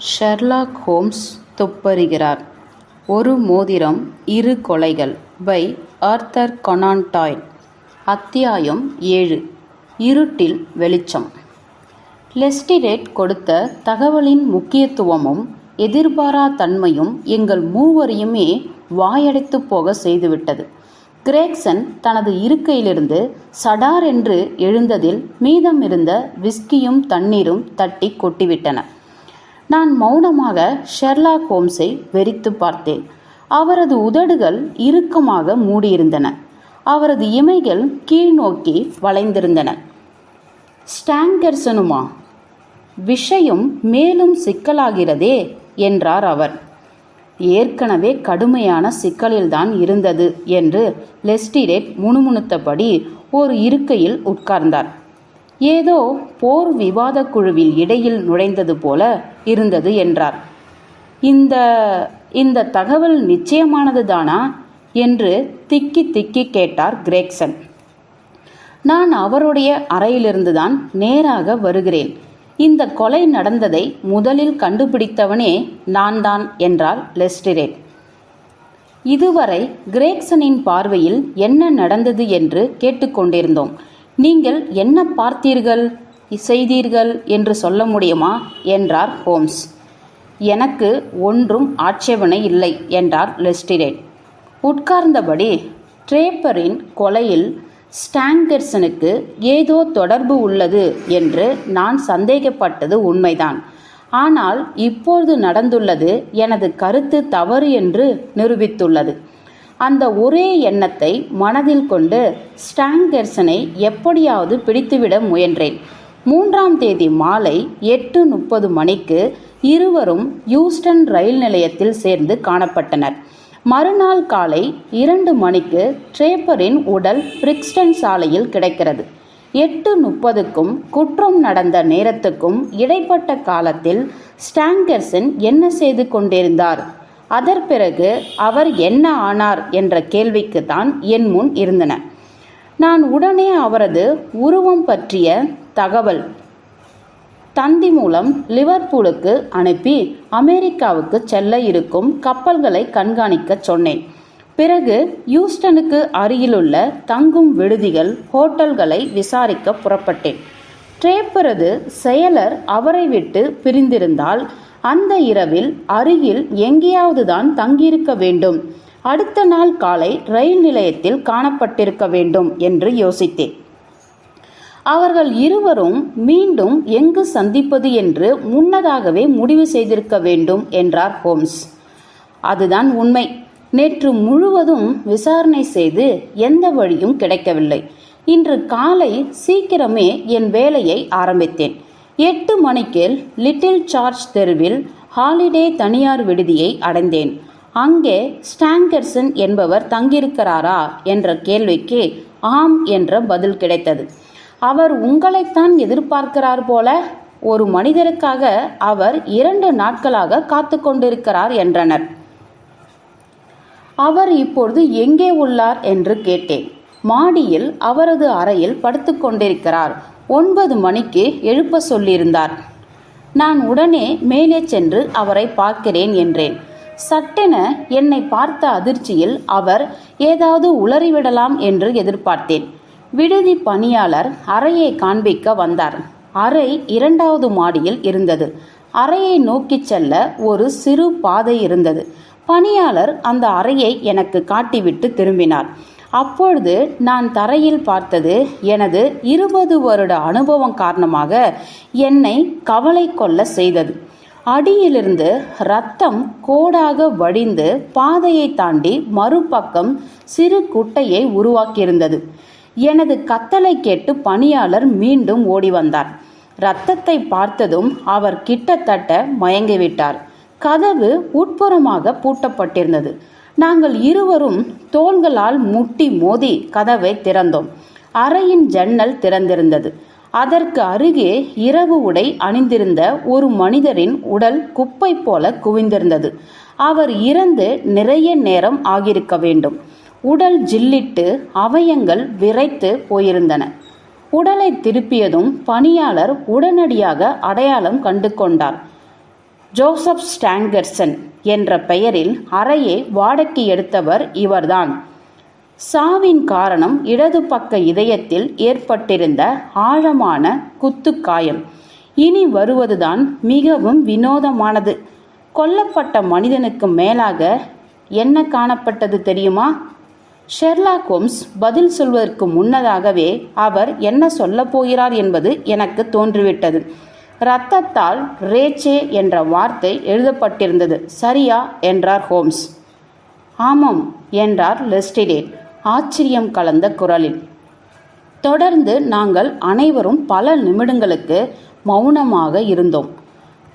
Sherlock Holmes துப்பறிகிறார். ஒரு மோதிரம் இரு கொலைகள் பை ஆர்தர் கொனான் அத்தியாயம் ஏழு. இருட்டில் வெளிச்சம். லெஸ்டிரேட் கொடுத்த தகவலின் முக்கியத்துவமும் எதிர்பாரா தன்மையும் எங்கள் மூவரையுமே வாயடைத்து போக செய்துவிட்டது. கிரேக்சன் தனது இருக்கையிலிருந்து சடார் என்று எழுந்ததில் மீதம் இருந்த விஸ்கியும் தண்ணீரும் தட்டி கொட்டிவிட்டன. நான் மௌனமாக ஷெர்லாக் ஹோம்ஸை வெறித்து பார்த்தேன். அவரது உதடுகள் இறுக்கமாக மூடியிருந்தன. அவரது இமைகள் கீழ்நோக்கி வளைந்திருந்தன. ஸ்டாங்கர்சனுமா விஷயம் மேலும் சிக்கலாகிறதே என்றார் அவர். ஏற்கனவே கடுமையான சிக்கலில்தான் இருந்தது என்று லெஸ்டிரேட் முணுமுணுத்தபடி ஒரு இருக்கையில் உட்கார்ந்தார். ஏதோ போர் விவாதக் குழுவில் இடையில் நுழைந்தது போல இருந்தது என்றார். இந்த இந்த தகவல் நிச்சயமானது தானா என்று திக்கி திக்கி கேட்டார் கிரேக்சன். நான் அவருடைய அறையிலிருந்துதான் நேராக வருகிறேன். இந்த கொலை நடந்ததை முதலில் கண்டுபிடித்தவனே நான் தான் என்றார் லெஸ்டிரேட். இதுவரை கிரேக்சனின் பார்வையில் என்ன நடந்தது என்று கேட்டுக்கொண்டிருந்தோம். நீங்கள் என்ன பார்த்தீர்கள் செய்தீர்கள் என்று சொல்ல முடியுமா? என்றார் ஹோம்ஸ். எனக்கு ஒன்றும் ஆட்சேபனை இல்லை என்றார் லெஸ்டிரேட். உட்கார்ந்தபடி ட்ரேப்பரின் கொலையில் ஸ்டாங்கர்சனுக்கு ஏதோ தொடர்பு உள்ளது என்று நான் சந்தேகப்பட்டது உண்மைதான். ஆனால் இப்போது நடந்துள்ளது எனது கருத்து தவறு என்று நிரூபித்துள்ளது. அந்த ஒரே எண்ணத்தை மனதில் கொண்டு ஸ்டாங்கர்சனை எப்படியாவது பிடித்துவிட முயன்றேன். மூன்றாம் தேதி மாலை எட்டு முப்பது மணிக்கு இருவரும் யூஸ்டன் ரயில் நிலையத்தில் சேர்ந்து காணப்பட்டனர். மறுநாள் காலை இரண்டு மணிக்கு ட்ரேப்பரின் உடல் பிரிக்ஸ்டன் சாலையில் கிடைக்கிறது. எட்டு முப்பதுக்கும் குற்றம் நடந்த நேரத்துக்கும் இடைப்பட்ட காலத்தில் ஸ்டாங்கர்சன் என்ன செய்து கொண்டிருந்தார்? அதற்பிறகு அவர் என்ன ஆனார் என்ற கேள்விக்கு தான் என் முன் இருந்தன. நான் உடனே அவரது உருவம் பற்றிய தகவல் தந்தி மூலம் லிவர்பூலுக்கு அனுப்பி அமெரிக்காவுக்கு செல்ல இருக்கும் கப்பல்களை கண்காணிக்க சொன்னேன். பிறகு யூஸ்டனுக்கு அருகிலுள்ள தங்கும் விடுதிகள் ஹோட்டல்களை விசாரிக்க புறப்பட்டேன். ட்ரேப்பரது செயலர் அவரை விட்டு பிரிந்திருந்தால் அந்த இரவில் அருகில் எங்கேயாவது தான் தங்கியிருக்க வேண்டும். அடுத்த நாள் காலை ரயில் நிலையத்தில் காணப்பட்டிருக்க வேண்டும் என்று யோசித்தேன். அவர்கள் இருவரும் மீண்டும் எங்கு சந்திப்பது என்று முன்னதாகவே முடிவு செய்திருக்க வேண்டும் என்றார் ஹோம்ஸ். அதுதான் உண்மை. நேற்று முழுவதும் விசாரணை செய்து எந்த வழியும் கிடைக்கவில்லை. இன்று காலை சீக்கிரமே என் வேலையை ஆரம்பித்தேன். எட்டு மணிக்கு லிட்டில் சார்ஜ் தெருவில் ஹாலிடே தனியார் விடுதியை அடைந்தேன். அங்கே ஸ்டாங்கர்சன் என்பவர் தங்கியிருக்கிறாரா என்ற கேள்விக்கு ஆம் என்ற பதில் கிடைத்தது. அவர் உங்களைத்தான் எதிர்பார்க்கிறார் போல ஒரு மனிதருக்காக அவர் இரண்டு நாட்களாக காத்து கொண்டிருக்கிறார் என்றனர். அவர் இப்பொழுது எங்கே உள்ளார் என்று கேட்டேன். மாடியில் அவரது அறையில் படுத்து கொண்டிருக்கிறார். ஒன்பது மணிக்கு எழுப்ப சொல்லியிருந்தார். நான் உடனே மேலே சென்று அவரை பார்க்கிறேன் என்றேன். சட்டென என்னை பார்த்த அதிர்ச்சியில் அவர் ஏதாவது உளறிவிடலாம் என்று எதிர்பார்த்தேன். விடுதி பணியாளர் அறையை காண்பிக்க வந்தார். அறை இரண்டாவது மாடியில் இருந்தது. அறையை நோக்கிச் செல்ல ஒரு சிறு பாதை இருந்தது. பணியாளர் அந்த அறையை எனக்கு காட்டிவிட்டு திரும்பினார். அப்பொழுது நான் தரையில் பார்த்தது எனது இருபது வருட அனுபவம் காரணமாக என்னை கவலை கொள்ள செய்தது. அடியிலிருந்து ரத்தம் கோடாக வடிந்து பாதையை தாண்டி மறுபக்கம் சிறு குட்டையை உருவாக்கியிருந்தது. எனது கத்தலை கேட்டு பணியாளர் மீண்டும் ஓடி வந்தார். ரத்தத்தை பார்த்ததும் அவர் கிட்டத்தட்ட மயங்கிவிட்டார். கதவு உட்புறமாக பூட்டப்பட்டிருந்தது. நாங்கள் இருவரும் தோள்களால் முட்டி மோதி கதவை திறந்தோம். அறையின் ஜன்னல் திறந்திருந்தது. அதற்கு அருகே இரவு உடை அணிந்திருந்த ஒரு மனிதரின் உடல் குப்பை போல குவிந்திருந்தது. அவர் இறந்து நிறைய நேரம் ஆகியிருக்க வேண்டும். உடல் ஜில்லிட்டு அவயங்கள் விரைத்து போயிருந்தன. உடலை திருப்பியதும் பணியாளர் உடனடியாக அடையாளம் கண்டு கொண்டார் ஜோசப் ஸ்டாங்கர்சன் என்ற பெயரில் அறையை வாடகை எடுத்தவர் இவர்தான். சாவின் காரணம் இடது பக்க இதயத்தில் ஏற்பட்டிருந்த ஆழமான குத்துக்காயம். இனி வருவதுதான் மிகவும் வினோதமானது. கொல்லப்பட்ட மனிதனுக்கு மேலாக என்ன காணப்பட்டது தெரியுமா? ஷெர்லாக் ஹோம்ஸ் பதில் சொல்வதற்கு முன்னதாகவே அவர் என்ன சொல்லப் போகிறார் என்பது எனக்கு தோன்றிவிட்டது. இரத்தத்தால் ரேச்சே என்ற வார்த்தை எழுதப்பட்டிருந்தது. சரியா? என்றார் ஹோம்ஸ். ஆமாம் என்றார் லெஸ்டிடே ஆச்சரியம் கலந்த குரலில். தொடர்ந்து நாங்கள் அனைவரும் பல நிமிடங்களுக்கு மௌனமாக இருந்தோம்.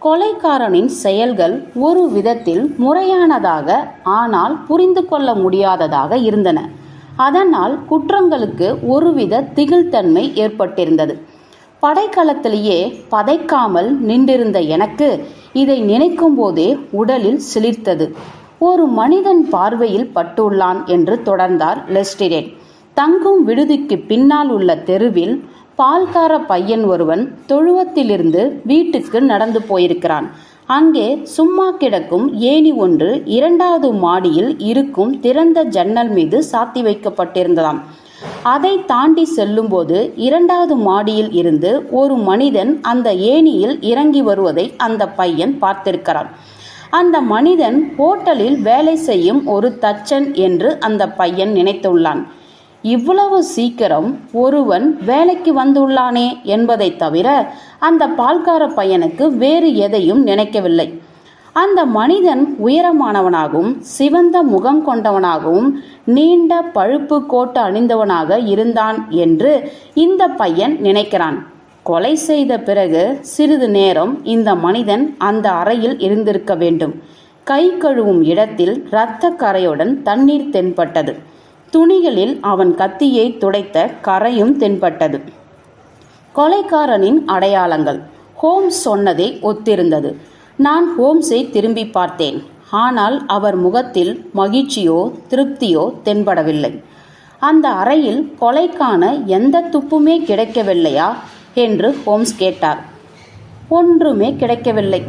கொலைக்காரனின் செயல்கள் ஒரு விதத்தில் முறையானதாக ஆனால் புரிந்து கொள்ள முடியாததாக இருந்தன. அதனால் குற்றங்களுக்கு ஒருவித திகில்தன்மை ஏற்பட்டிருந்தது. படைக்களத்திலேயே பதைக்காமல் நின்றிருந்த எனக்கு இதை நினைக்கும் போதே உடலில் சிலிர்த்தது. ஒரு மனிதன் பார்வையில் பட்டுள்ளான் என்று தொடர்ந்தார் லெஸ்டிரேட் தங்கும் விடுதிக்கு பின்னால் உள்ள தெருவில் பால்கார பையன் ஒருவன் தொழுவத்திலிருந்து வீட்டுக்கு நடந்து போயிருக்கிறான். அங்கே சும்மா கிடக்கும் ஏணி ஒன்று இரண்டாவது மாடியில் இருக்கும் திறந்த ஜன்னல் மீது சாத்தி வைக்கப்பட்டிருந்ததாம். அதை தாண்டி செல்லும்போது இரண்டாவது மாடியில் இருந்து ஒரு மனிதன் அந்த ஏணியில் இறங்கி வருவதை அந்த பையன் பார்த்திருக்கிறான். அந்த மனிதன் ஹோட்டலில் வேலை செய்யும் ஒரு தச்சன் என்று அந்த பையன் நினைத்துள்ளான். இவ்வளவு சீக்கிரம் ஒருவன் வேலைக்கு வந்துள்ளானே என்பதை தவிர அந்த பால்கார பையனுக்கு வேறு எதையும் நினைக்கவில்லை. அந்த மனிதன் உயரமானவனாகவும் சிவந்த முகம் கொண்டவனாகவும் நீண்ட பழுப்பு கோட்டு அணிந்தவனாக இருந்தான் என்று இந்த பையன் நினைக்கிறான். கொலை செய்த பிறகு சிறிது நேரம் இந்த மனிதன் அந்த அறையில் இருந்திருக்க வேண்டும். கை கழுவும் இடத்தில் இரத்த கரையுடன் தண்ணீர் தென்பட்டது. துணிகளில் அவன் கத்தியை துடைத்த கரையும் தென்பட்டது. கொலைக்காரனின் அடையாளங்கள். ஹோம்ஸ் சொன்னதை ஒத்திருந்தது. நான் ஹோம்ஸை திரும்பி பார்த்தேன். ஆனால் அவர் முகத்தில் மகிழ்ச்சியோ திருப்தியோ தென்படவில்லை. அந்த அறையில் கொலைக்கான எந்த துப்புமே கிடைக்கவில்லையா? என்று ஹோம்ஸ் கேட்டார். ஒன்றுமே கிடைக்கவில்லை.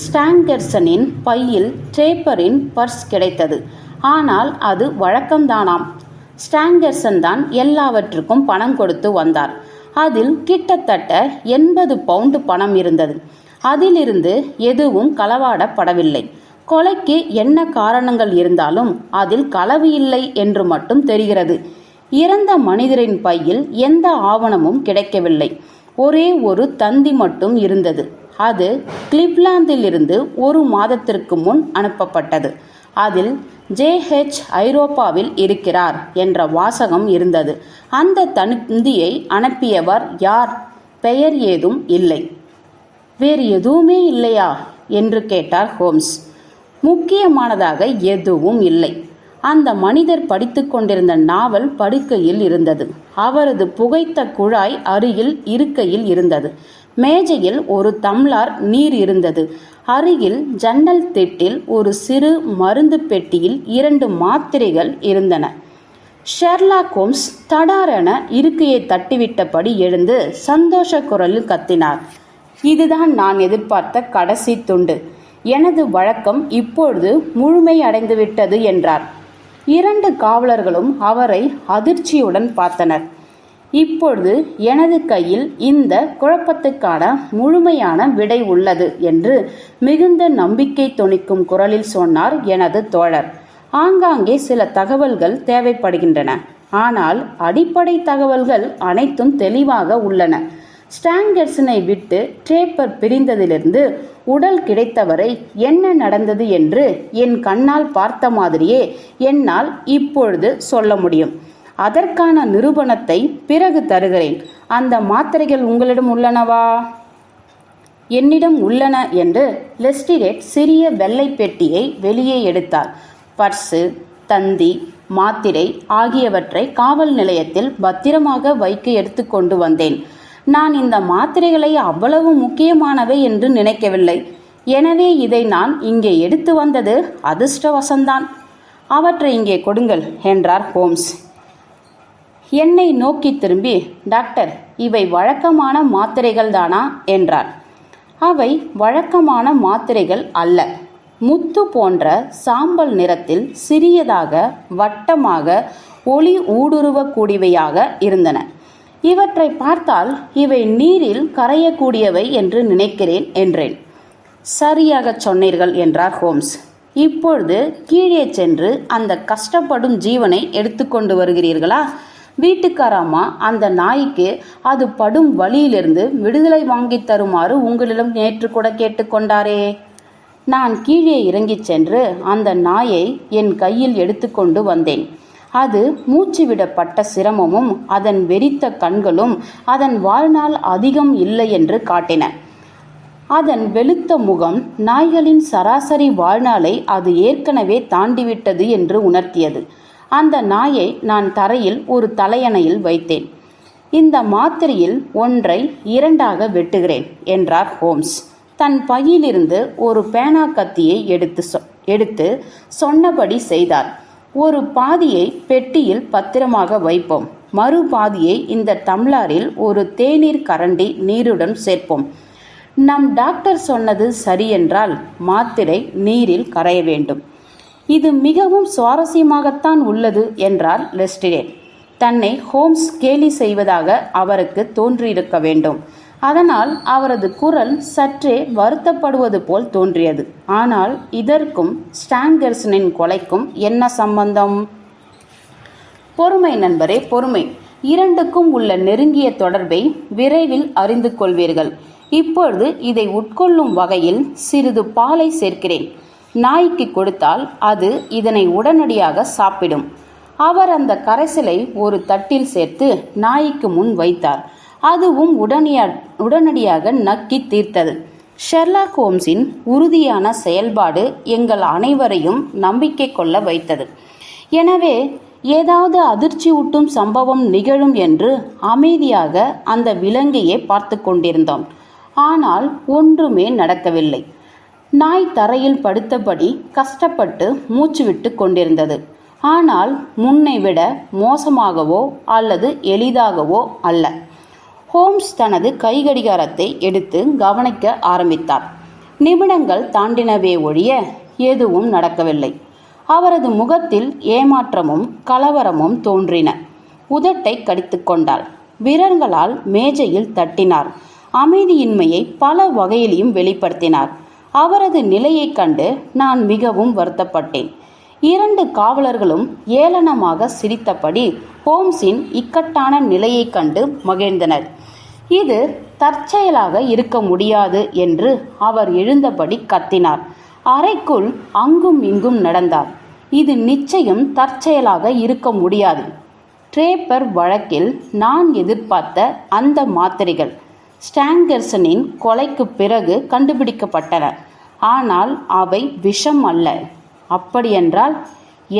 ஸ்டாங்கர்சனின் பையில் ட்ரேப்பரின் பர்ஸ் கிடைத்தது. ஆனால் அது வழக்கம்தானாம். ஸ்டாங்கர்சன் தான் எல்லாவற்றுக்கும் பணம் கொடுத்து வந்தார். அதில் கிட்டத்தட்ட எண்பது பவுண்டு பணம் இருந்தது. அதிலிருந்து எதுவும் களவாடப்படவில்லை. கொலைக்கு என்ன காரணங்கள் இருந்தாலும் அதில் களவு இல்லை என்று மட்டும் தெரிகிறது. இறந்த மனிதரின் பையில் எந்த ஆவணமும் கிடைக்கவில்லை. ஒரே ஒரு தந்தி மட்டும் இருந்தது. அது கிளிப்லாந்திலிருந்து ஒரு மாதத்திற்கு முன் அனுப்பப்பட்டது. அதில் ஜேஹெச் ஐரோப்பாவில் இருக்கிறார் என்ற வாசகம் இருந்தது. அந்த தந்தியை அனுப்பியவர் யார்? பெயர் ஏதும் இல்லை. வேறு எதுவுமே இல்லையா? என்று கேட்டார் ஹோம்ஸ். முக்கியமானதாக எதுவும் இல்லை. அந்த மனிதர் படித்து கொண்டிருந்த நாவல் படுக்கையில் இருந்தது. அவரது புகைத்த குழாய் அருகில் இருக்கையில் இருந்தது. மேஜையில் ஒரு தம்ளார் நீர் இருந்தது. அருகில் ஜன்னல் திட்டில் ஒரு சிறு மருந்து பெட்டியில் இரண்டு மாத்திரைகள் இருந்தன. ஷெர்லாக் ஹோம்ஸ் தடாரென இருக்கையை தட்டிவிட்டபடி எழுந்து சந்தோஷ குரலில் கத்தினார். இதுதான் நான் எதிர்பார்த்த கடைசி துண்டு. எனது வழக்கம் இப்பொழுது முழுமை அடைந்துவிட்டது என்றார். இரண்டு காவலர்களும் அவரை அதிர்ச்சியுடன் பார்த்தனர். இப்பொழுது எனது கையில் இந்த குழப்பத்துக்கான முழுமையான விடை உள்ளது என்று மிகுந்த நம்பிக்கை தொனிக்கும் குரலில் சொன்னார் எனது தோழர். ஆங்காங்கே சில தகவல்கள் தேவைப்படுகின்றன. ஆனால் அடிப்படை தகவல்கள் அனைத்தும் தெளிவாக உள்ளன. ஸ்டாங்கர்சனை விட்டு ட்ரேப்பர் பிரிந்ததிலிருந்து உடல் கிடைத்தவரை என்ன நடந்தது என்று என் கண்ணால் பார்த்த மாதிரியே என்னால் இப்பொழுது சொல்ல முடியும். அதற்கான நிரூபணத்தை பிறகு தருகிறேன். அந்த மாத்திரைகள் உங்களிடம் உள்ளனவா? என்னிடம் உள்ளன என்று லெஸ்டிரேட் சிறிய வெள்ளை பெட்டியை வெளியே எடுத்தார். பர்ஸு தந்தி மாத்திரை ஆகியவற்றை காவல் நிலையத்தில் பத்திரமாக வைக்க எடுத்துக்கொண்டு வந்தேன். நான் இந்த மாத்திரைகளை அவ்வளவு முக்கியமானவை என்று நினைக்கவில்லை. எனவே இதை நான் இங்கே எடுத்து வந்தது அதிர்ஷ்டவசந்தான். அவற்றை இங்கே கொடுங்கள் என்றார் ஹோம்ஸ். என்னை நோக்கி திரும்பி டாக்டர் இவை வழக்கமான மாத்திரைகள் தானா என்றார். அவை வழக்கமான மாத்திரைகள் அல்ல. முத்து போன்ற சாம்பல் நிறத்தில் சிறியதாக வட்டமாக ஒளி ஊடுருவக்கூடியவையாக இருந்தன. இவற்றை பார்த்தால் இவை நீரில் கரையக்கூடியவை என்று நினைக்கிறேன் என்றேன். சரியாகச் சொன்னீர்கள் என்றார் ஹோம்ஸ். இப்பொழுது கீழே சென்று அந்த கஷ்டப்படும் ஜீவனை எடுத்துக்கொண்டு வருகிறீர்களா? வீட்டுக்காரம்மா அந்த நாய்க்கு அது படும் வழியிலிருந்து விடுதலை வாங்கித் தருமாறு உங்களிடம் நேற்று கூட கேட்டுக்கொண்டாரே நான் கீழே இறங்கிச் சென்று அந்த நாயை என் கையில் எடுத்துக்கொண்டு வந்தேன். அது மூச்சுவிடப்பட்ட சிரமமும் அதன் வெறித்த கண்களும் அதன் வாழ்நாள் அதிகம் இல்லை என்று காட்டின. அதன் வெளுத்த முகம் நாய்களின் சராசரி வாழ்நாளை அது ஏற்கனவே தாண்டிவிட்டது என்று உணர்த்தியது. அந்த நாயை நான் தரையில் ஒரு தலையணையில் வைத்தேன். இந்த மாத்திரையில் ஒன்றை இரண்டாக வெட்டுகிறேன் என்றார் ஹோம்ஸ். தன் பையிலிருந்து ஒரு பேனா கத்தியை எடுத்து சொ எடுத்து சொன்னபடி செய்தார். ஒரு பாதியை பெட்டியில் பத்திரமாக வைப்போம். மறு பாதியை இந்த தம்ளாரில் ஒரு தேநீர் கரண்டி நீருடன் சேர்ப்போம். நம் டாக்டர் சொன்னது சரியென்றால் மாத்திரை நீரில் கரைய வேண்டும். இது மிகவும் சுவாரஸ்யமாகத்தான் உள்ளது என்றார் லெஸ்டிரே தன்னை ஹோம்ஸ் கேலி செய்வதாக அவருக்கு தோன்றியிருக்க வேண்டும். அதனால் அவரது குரல் சற்றே வருத்தப்படுவது போல் தோன்றியது. ஆனால் இதற்கும் ஸ்டாங்கர்சனின் கொலைக்கும் என்ன சம்பந்தம்? பொறுமை நண்பரே பொறுமை. இரண்டுக்கும் உள்ள நெருங்கிய தொடர்பை விரைவில் அறிந்து கொள்வீர்கள். இப்பொழுது இதை உட்கொள்ளும் வகையில் சிறிது பாலை சேர்க்கிறேன். நாய்க்கு கொடுத்தால் அது இதனை உடனடியாக சாப்பிடும். அவர் அந்த கரைசலை ஒரு தட்டில் சேர்த்து நாய்க்கு முன் வைத்தார். அதுவும் உடனடியா உடனடியாக நக்கி தீர்த்தது. ஷெர்லாக் ஹோம்ஸின் உறுதியான செயல்பாடு எங்கள் அனைவரையும் நம்பிக்கை கொள்ள வைத்தது. எனவே ஏதாவது அதிர்ச்சியூட்டும் சம்பவம் நிகழும் என்று அமைதியாக அந்த விலங்கையே பார்த்து கொண்டிருந்தோம். ஆனால் ஒன்றுமே நடக்கவில்லை. நாய் தரையில் படுத்தபடி கஷ்டப்பட்டு மூச்சு விட்டு கொண்டிருந்தது. ஆனால் முன்னை விட மோசமாகவோ அல்லது எளிதாகவோ அல்ல. ஹோம்ஸ் தனது கைகடிகாரத்தை எடுத்து கவனிக்க ஆரம்பித்தார். நிமிடங்கள் தாண்டினவே ஒழிய எதுவும் நடக்கவில்லை. அவரது முகத்தில் ஏமாற்றமும் கலவரமும் தோன்றின. உதட்டை கடித்து கொண்டாள். விரல்களால் மேஜையில் தட்டினார். அமைதியின்மையை பல வகையிலையும் வெளிப்படுத்தினார். அவரது நிலையைக் கண்டு நான் மிகவும் வருத்தப்பட்டேன். இரண்டு காவலர்களும் ஏளனமாக சிரித்தபடி ஹோம்ஸின் இக்கட்டான நிலையைக் கண்டு மகிழ்ந்தனர். இது தற்செயலாக இருக்க முடியாது என்று அவர் எழுந்தபடி கத்தினார். அறைக்குள் அங்கும் இங்கும் நடந்தார். இது நிச்சயம் தற்செயலாக இருக்க முடியாது. ட்ரேப்பர் வழக்கில் நான் எதிர்பார்த்த அந்த மாத்திரைகள் ஸ்டாங்கர்சனின் கொலைக்கு பிறகு கண்டுபிடிக்கப்பட்டன. ஆனால் அவை விஷம் அல்ல. அப்படியென்றால்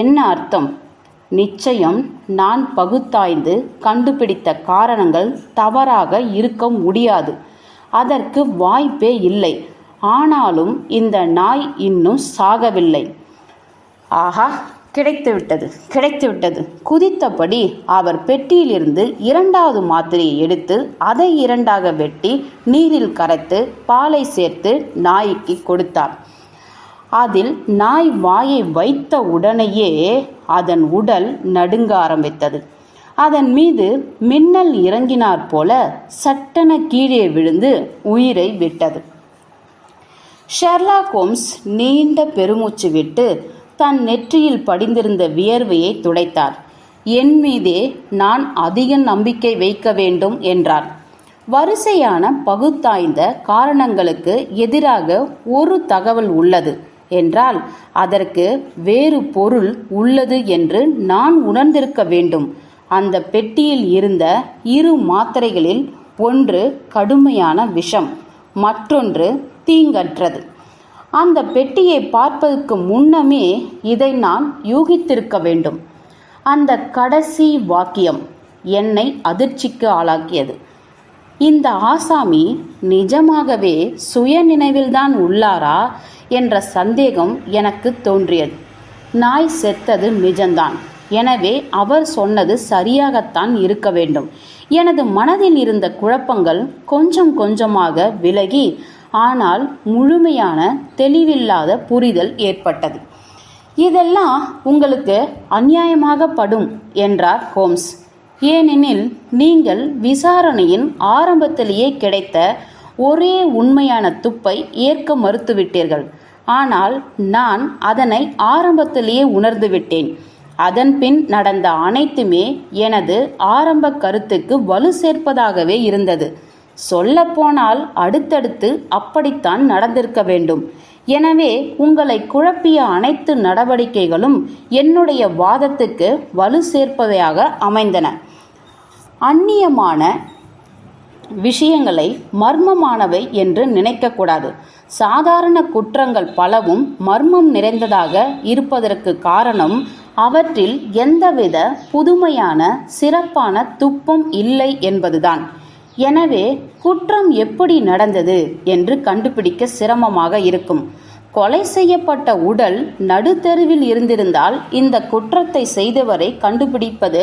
என்ன அர்த்தம்? நிச்சயம் நான் பகுத்தாய்ந்து கண்டுபிடித்த காரணங்கள் தவறாக இருக்க முடியாது. அதற்கு வாய்ப்பே இல்லை. ஆனாலும் இந்த நாய் இன்னும் சாகவில்லை. ஆஹா கிடைத்துவிட்டது கிடைத்துவிட்டது. குதித்தபடி அவர் பெட்டியிலிருந்து இரண்டாவது மாத்திரையை எடுத்து அதை இரண்டாக வெட்டி நீரில் கரைத்து பாலை சேர்த்து நாய்க்கு கொடுத்தார். அதில் நாய் வாயை வைத்த உடனேயே அதன் உடல் நடுங்க ஆரம்பித்தது. அதன் மீது மின்னல் இறங்கினாற் போல சட்டென கீழே விழுந்து உயிரை விட்டது. ஷெர்லாக் ஹோம்ஸ் நீண்ட பெருமூச்சு விட்டு தன் நெற்றியில் படிந்திருந்த வியர்வையை துடைத்தார். என் மீதே நான் அதிக நம்பிக்கை வைக்க வேண்டும் என்றார். வரிசையான பகுத்தாய்ந்த காரணங்களுக்கு எதிராக ஒரு தகவல் உள்ளது. என்றால் அதற்கு வேறு பொருள் உள்ளது என்று நான் உணர்ந்திருக்க வேண்டும். அந்த பெட்டியில் இருந்த இரு மாத்திரைகளில் ஒன்று கடுமையான விஷம் மற்றொன்று தீங்கற்றது. அந்த பெட்டியை பார்ப்பதற்கு முன்னமே இதை நான் யூகித்திருக்க வேண்டும். அந்த கடைசி வாக்கியம் என்னை அதிர்ச்சிக்கு ஆளாக்கியது. இந்த ஆசாமி நிஜமாகவே சுய நினைவில்தான் உள்ளாரா என்ற சந்தேகம் எனக்கு தோன்றியது. நாய் செத்தது நிஜம்தான். எனவே அவர் சொன்னது சரியாகத்தான் இருக்க வேண்டும். எனது மனதில் இருந்த குழப்பங்கள் கொஞ்சம் கொஞ்சமாக விலகி ஆனால் முழுமையான தெளிவில்லாத புரிதல் ஏற்பட்டது. இதெல்லாம் உங்களுக்கு அநியாயமாக படும் என்றார் ஹோம்ஸ். ஏனெனில் நீங்கள் விசாரணையின் ஆரம்பத்திலேயே கிடைத்த ஒரே உண்மையான துப்பை ஏற்க மறுத்துவிட்டீர்கள். ஆனால் நான் அதனை ஆரம்பத்திலேயே உணர்ந்துவிட்டேன். அதன்பின் நடந்த அனைத்துமே எனது ஆரம்ப கருத்துக்கு வலு சேர்ப்பதாகவே இருந்தது. சொல்லப்போனால் அடுத்தடுத்து அப்படித்தான் நடந்திருக்க வேண்டும். எனவே உங்களை குழப்பிய அனைத்து நடவடிக்கைகளும் என்னுடைய வாதத்துக்கு வலு சேர்ப்பதையாக அமைந்தன. அந்நியமான விஷயங்களை மர்மமானவை என்று நினைக்கக்கூடாது. சாதாரண குற்றங்கள் பலவும் மர்மம் நிறைந்ததாக இருப்பதற்கு காரணம் அவற்றில் எந்தவித புதுமையான சிறப்பான துப்பும் இல்லை என்பதுதான். எனவே குற்றம் எப்படி நடந்தது என்று கண்டுபிடிக்க சிரமமாக இருக்கும். கொலை செய்யப்பட்ட உடல் நடுத்தெருவில் இருந்திருந்தால் இந்த குற்றத்தை செய்தவரை கண்டுபிடிப்பது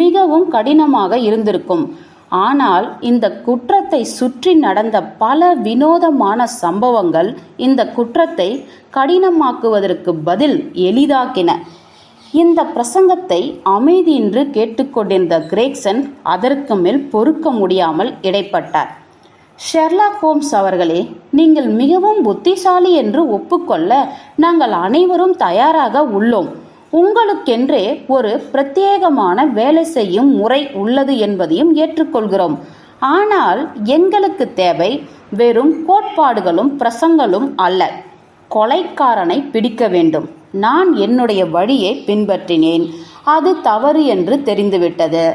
மிகவும் கடினமாக இருந்திருக்கும். ஆனால் இந்த குற்றத்தை சுற்றி நடந்த பல வினோதமான சம்பவங்கள் இந்த குற்றத்தை கடினமாக்குவதற்கு பதில் எளிதாக்கின. இந்த பிரசங்கத்தை அமைதியின்றி கேட்டுக்கொண்டிருந்த கிரேக்சன் அதற்கு மேல் பொறுக்க முடியாமல் இடைப்பட்டார். ஷெர்லாக் ஹோம்ஸ் அவர்களே நீங்கள் மிகவும் புத்திசாலி என்று ஒப்புக்கொள்ள நாங்கள் அனைவரும் தயாராக உள்ளோம். உங்களுக்கென்றே ஒரு பிரத்யேகமான வேலை செய்யும் முறை உள்ளது என்பதையும் ஏற்றுக்கொள்கிறோம். ஆனால் எங்களுக்கு தேவை வெறும் கோட்பாடுகளும் பிரசங்களும் அல்ல. கொலைக்காரனை பிடிக்க வேண்டும். நான் என்னுடைய வழியை பின்பற்றினேன். அது தவறு என்று தெரிந்துவிட்டது.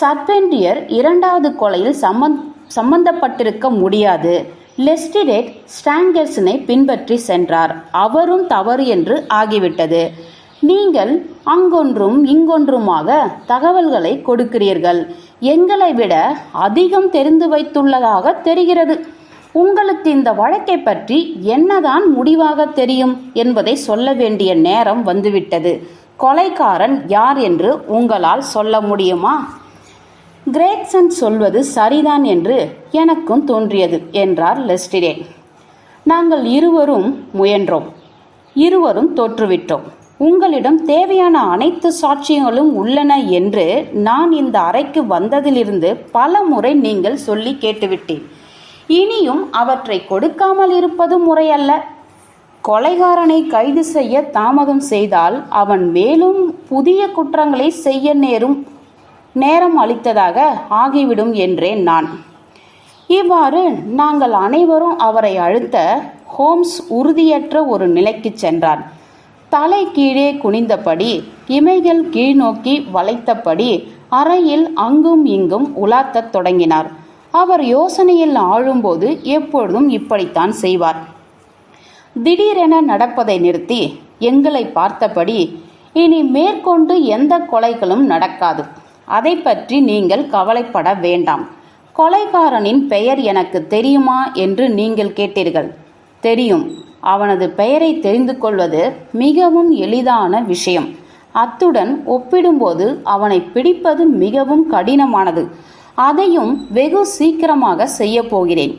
சர்பெண்டியர் இரண்டாவது கொலையில் சம்பந் சம்பந்தப்பட்டிருக்க முடியாது. லெஸ்டிடேட் ஸ்டாங்கர்ஸனை பின்பற்றி சென்றார். அவரும் தவறு என்று ஆகிவிட்டது. நீங்கள் அங்கொன்றும் இங்கொன்றுமாக தகவல்களை கொடுக்கிறீர்கள். எங்களை விட அதிகம் தெரிந்து வைத்துள்ளதாக தெரிகிறது. உங்களுக்கு இந்த வழக்கை பற்றி என்னதான் முடிவாக தெரியும் என்பதை சொல்ல வேண்டிய நேரம் வந்துவிட்டது. கொலைக்காரன் யார் என்று உங்களால் சொல்ல முடியுமா? கிரேக்சன் சொல்வது சரிதான் என்று எனக்கும் தோன்றியது என்றார் லெஸ்டிரே நாங்கள் இருவரும் முயன்றோம். இருவரும் தோற்றுவிட்டோம். உங்களிடம் தேவையான அனைத்து சாட்சியங்களும் உள்ளன என்று நான் இந்த அறைக்கு வந்ததிலிருந்து பல முறை நீங்கள் சொல்லி கேட்டுவிட்டேன். இனியும் அவற்றை கொடுக்காமல் இருப்பது முறையல்ல. கொலைகாரனை கைது செய்ய தாமதம் செய்தால் அவன் மேலும் புதிய குற்றங்களை செய்ய நேரும். நேரம் அளித்ததாக ஆகிவிடும் என்றேன் நான். இவ்வாறு நாங்கள் அனைவரும் அவரை அழுத்த ஹோம்ஸ் உறுதியற்ற ஒரு நிலைக்கு சென்றான். தலை கீழே குனிந்தபடி இமைகள் கீழ்நோக்கி வளைத்தபடி அறையில் அங்கும் இங்கும் உலாத்தத் தொடங்கினார். அவர் யோசனையில் ஆழும்போது எப்பொழுதும் இப்படித்தான் செய்வார். திடீரென நடப்பதை நிறுத்தி எங்களை பார்த்தபடி இனி மேற்கொண்டு எந்த கொலைகளும் நடக்காது. அதை பற்றி நீங்கள் கவலைப்பட வேண்டாம். கொலைகாரனின் பெயர் எனக்கு தெரியுமா என்று நீங்கள் கேட்டீர்கள். தெரியும். அவனது பெயரை தெரிந்து கொள்வது மிகவும் எளிதான விஷயம். அத்துடன் ஒப்பிடும்போது அவனை பிடிப்பது மிகவும் கடினமானது. அதையும் வெகு சீக்கிரமாக செய்ய போகிறேன்.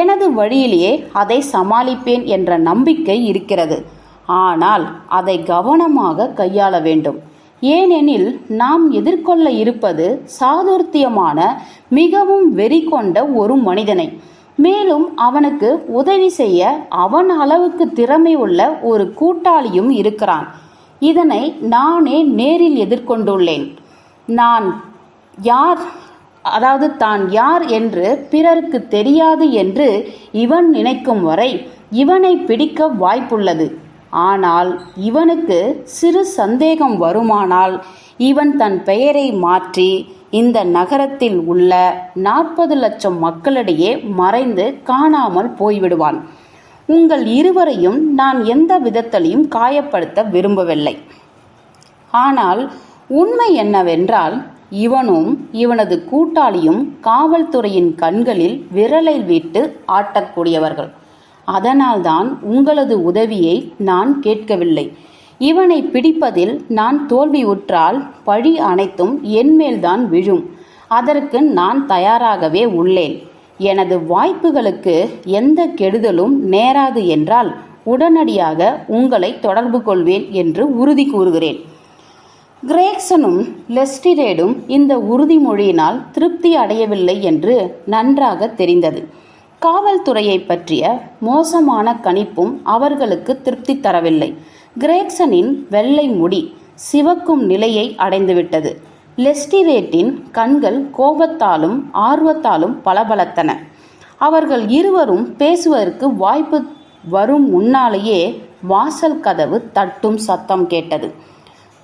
எனது வழியிலேயே அதை சமாளிப்பேன் என்ற நம்பிக்கை இருக்கிறது. ஆனால் அதை கவனமாக கையாள வேண்டும். ஏனெனில் நாம் எதிர்கொள்ள இருப்பது சாதுர்த்தியமான மிகவும் வெறி கொண்ட ஒரு மனிதனை. மேலும் அவனுக்கு உதவி செய்ய அவன் அளவுக்கு திறமை உள்ள ஒரு கூட்டாளியும் இருக்கிறான். இதனை நானே நேரில் எதிர்கொண்டுள்ளேன். நான் யார் அதாவது தான் யார் என்று பிறருக்கு தெரியாது என்று இவன் நினைக்கும் வரை இவனை பிடிக்க வாய்ப்புள்ளது. ஆனால் இவனுக்கு சிறு சந்தேகம் வருமானால் இவன் தன் பெயரை மாற்றி இந்த நகரத்தில் உள்ள நாற்பது லட்சம் மக்களிடையே மறைந்து காணாமல் போய்விடுவான். உங்கள் இருவரையும் நான் எந்த விதத்திலையும் காயப்படுத்த விரும்பவில்லை. ஆனால் உண்மை என்னவென்றால் இவனும் இவனது கூட்டாளியும் காவல்துறையின் கண்களில் விரலை விட்டு ஆட்டக்கூடியவர்கள். அதனால்தான் உங்களது உதவியை நான் கேட்கவில்லை. இவனை பிடிப்பதில் நான் தோல்வியுற்றால் பழி அனைத்தும் என்மேல்தான் விழும். அதற்கு நான் தயாராகவே உள்ளேன். எனது வாய்ப்புகளுக்கு எந்த கெடுதலும் நேராது என்றால் உடனடியாக உங்களை தொடர்பு கொள்வேன் என்று உறுதி கூறுகிறேன். கிரேக்சனும் லெஸ்டிரேடும் இந்த உறுதிமொழியினால் திருப்தி அடையவில்லை என்று நன்றாக தெரிந்தது. காவல்துறையை பற்றிய மோசமான கணிப்பும் அவர்களுக்கு திருப்தி தரவில்லை. கிரேக்சனின் வெள்ளை முடி சிவக்கும் நிலையை அடைந்துவிட்டது. லெஸ்டிரேட்டின் கண்கள் கோபத்தாலும் ஆர்வத்தாலும் பளபளத்தன. அவர்கள் இருவரும் பேசுவதற்கு வாய்ப்பு வரும் முன்னாலேயே வாசல் கதவு தட்டும் சத்தம் கேட்டது.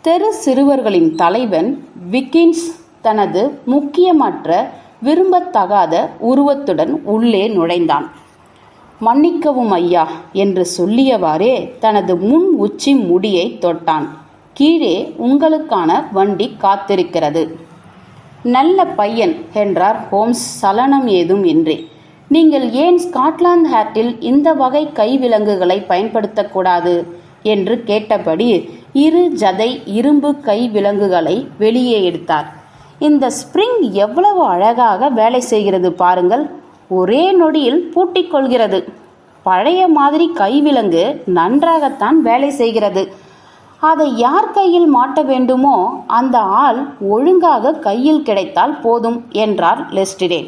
தெரு சிறுவர்களின் தலைவன் விக்கின்ஸ் தனது முக்கியமற்ற விரும்பத்தகாத உருவத்துடன் உள்ளே நுழைந்தான். மன்னிக்கவும் ஐயா என்று சொல்லியவாறே தனது முன் உச்சி முடியை தொட்டான். கீழே உங்களுக்கான வண்டி காத்திருக்கிறது. நல்ல பையன் என்றார் ஹோம்ஸ். சலனம் ஏதும் இன்றி. நீங்கள் ஏன் ஸ்காட்லாந்து ஹேட்டில் இந்த வகை கைவிலங்குகளை பயன்படுத்தக்கூடாது? என்று கேட்டபடி இரு ஜதை இரும்பு கை விலங்குகளை வெளியே எடுத்தார். இந்த ஸ்ப்ரிங் எவ்வளவு அழகாக வேலை செய்கிறது பாருங்கள். ஒரே நொடியில் பூட்டிக் கொள்கிறது. பழைய மாதிரி கைவிலங்கு நன்றாகத்தான் வேலை செய்கிறது. அதை யார் கையில் மாட்ட வேண்டுமோ அந்த ஆள் ஒழுங்காக கையில் கிடைத்தால் போதும் என்றார் லெஸ்டிடே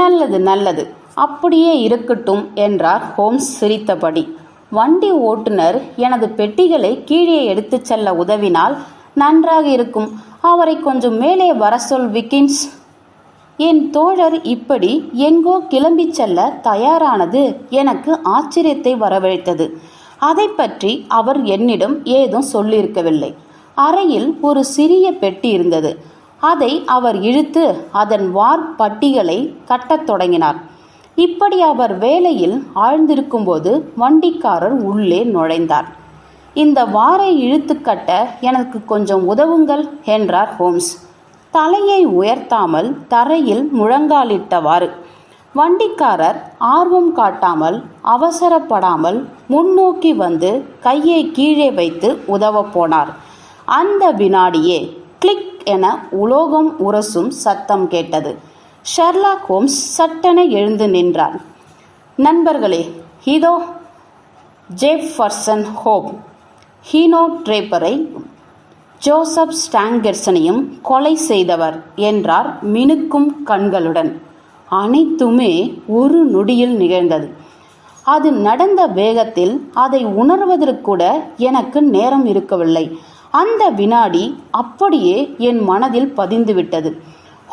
நல்லது நல்லது. அப்படியே இருக்கட்டும் என்றார் ஹோம்ஸ் சிரித்தபடி. வண்டி ஓட்டுநர் எனது பெட்டிகளை கீழே எடுத்துச் செல்ல உதவினால் நன்றாக இருக்கும். அவரை கொஞ்சம் மேலே வர சொல் விக்கின்ஸ். என் தோழர் இப்படி எங்கோ கிளம்பிச் செல்ல தயாரானது எனக்கு ஆச்சரியத்தை வரவழைத்தது. அதை பற்றி அவர் என்னிடம் ஏதும் சொல்லியிருக்கவில்லை. அறையில் ஒரு சிறிய பெட்டி இருந்தது. அதை அவர் இழுத்து அதன் வார்பட்டிகளை கட்டத் தொடங்கினார். இப்படி அவர் வேலையில் ஆழ்ந்திருக்கும்போது வண்டிக்காரர் உள்ளே நுழைந்தார். இந்த வாரை இழுத்து கட்ட எனக்கு கொஞ்சம் உதவுங்கள் என்றார் ஹோம்ஸ். தலையை உயர்த்தாமல் தரையில் முழங்காலிட்டவாறு. வண்டிக்காரர் ஆர்வம் காட்டாமல் அவசரப்படாமல் முன்னோக்கி வந்து கையை கீழே வைத்து உதவப் போனார். அந்த வினாடியே கிளிக் என உலோகம் உரசும் சத்தம் கேட்டது. ஷெர்லாக் ஹோம்ஸ் சட்டென எழுந்து நின்றார் நண்பர்களே இதோ ஜேஃபர்சன் ஹோப். ஹீனோ ட்ரேப்பரை ஜோசப் ஸ்டாங்கர்சனையும் கொலை செய்தவர் என்றார் மினுக்கும் கண்களுடன். அனைத்துமே ஒரு நொடியில் நிகழ்ந்தது. அது நடந்த வேகத்தில் அதை உணர்வதற்கூட எனக்கு நேரம் இருக்கவில்லை. அந்த வினாடி அப்படியே என் மனதில் பதிந்துவிட்டது.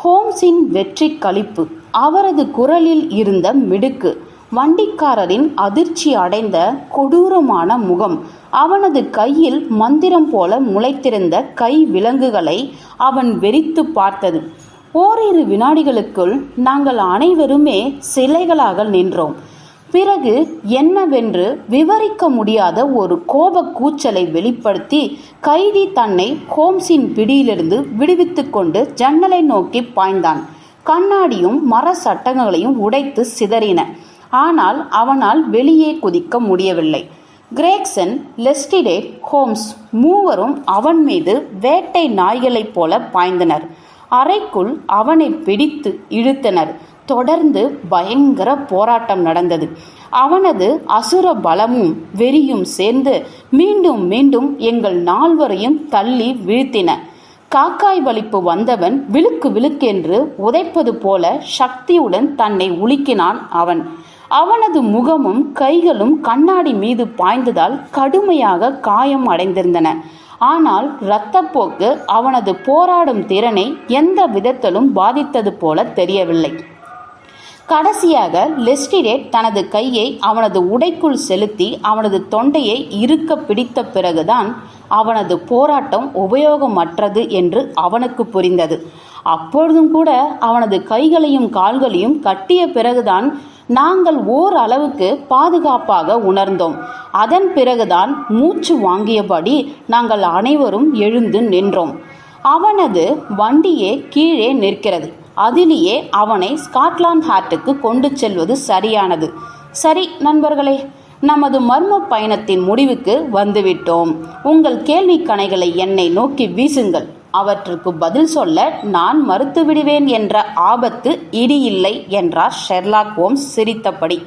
ஹோம்ஸின் வெற்றி கழிப்பு அவரது குரலில் இருந்த மிடுக்கு வண்டிக்காரரின் அதிர்ச்சி அடைந்த கொடூரமான முகம் அவனது கையில் மந்திரம் போல முளைத்திருந்த கை விலங்குகளை அவன் வெறித்து பார்த்தது. ஓரிரு வினாடிகளுக்குள் நாங்கள் அனைவருமே சிலைகளாக நின்றோம். பிறகு என்னவென்று விவரிக்க முடியாத ஒரு கோப கூச்சலை வெளிப்படுத்தி கைதி தன்னை ஹோம்ஸின் பிடியிலிருந்து விடுவித்துக்கொண்டு கொண்டு ஜன்னலை நோக்கி பாய்ந்தான். கண்ணாடியும் மர சட்டங்களையும் உடைத்து சிதறின. ஆனால் அவனால் வெளியே குதிக்க முடியவில்லை. கிரேக்சன் லெஸ்டிடே ஹோம்ஸ் மூவரும் அவன் மீது வேட்டை நாய்களைப் போல பாய்ந்தனர். அறைக்குள் அவனை பிடித்து இழுத்தனர். தொடர்ந்து பயங்கர போராட்டம் நடந்தது. அவனது அசுர பலமும் வெறியும் சேர்ந்து மீண்டும் மீண்டும் எங்கள் நால்வரையும் தள்ளி வீழ்த்தின. காக்காய் வலிப்பு வந்தவன் விழுக்கு விழுக்கென்று உதைப்பது போல சக்தியுடன் தன்னை உலுக்கினான் அவன். அவனது முகமும் கைகளும் கண்ணாடி மீது பாய்ந்ததால் கடுமையாக காயம் அடைந்திருந்தன. ஆனால் இரத்தப்போக்கு அவனது போராடும் திறனை எந்த விதத்திலும் பாதித்தது போல தெரியவில்லை. கடைசியாக லெஸ்டிரேட் தனது கையை அவனது உடைக்குள் செலுத்தி அவனது தொண்டையை இறுக்க பிடித்த பிறகுதான் அவனது போராட்டம் உபயோகமற்றது என்று அவனுக்கு புரிந்தது. அப்பொழுதும் கூட அவனது கைகளையும் கால்களையும் கட்டிய பிறகுதான் நாங்கள் ஓர் அளவுக்கு பாதுகாப்பாக உணர்ந்தோம். அதன் பிறகுதான் மூச்சு வாங்கியபடி நாங்கள் அனைவரும் எழுந்து நின்றோம். அவனது வண்டியே கீழே நிற்கிறது. அதிலேயே அவனை ஸ்காட்லாந்து ஹாட்டுக்கு கொண்டு செல்வது சரியானது. சரி நண்பர்களே நமது மர்ம பயணத்தின் முடிவுக்கு வந்துவிட்டோம். உங்கள் கேள்வி கணைகளை என்னை நோக்கி வீசுங்கள். அவற்றுக்கு பதில் சொல்ல நான் மறுத்துவிடுவேன் என்ற ஆபத்து இடியில்லை என்றார் ஷெர்லாக் ஹோம்ஸ் சிரித்தபடி.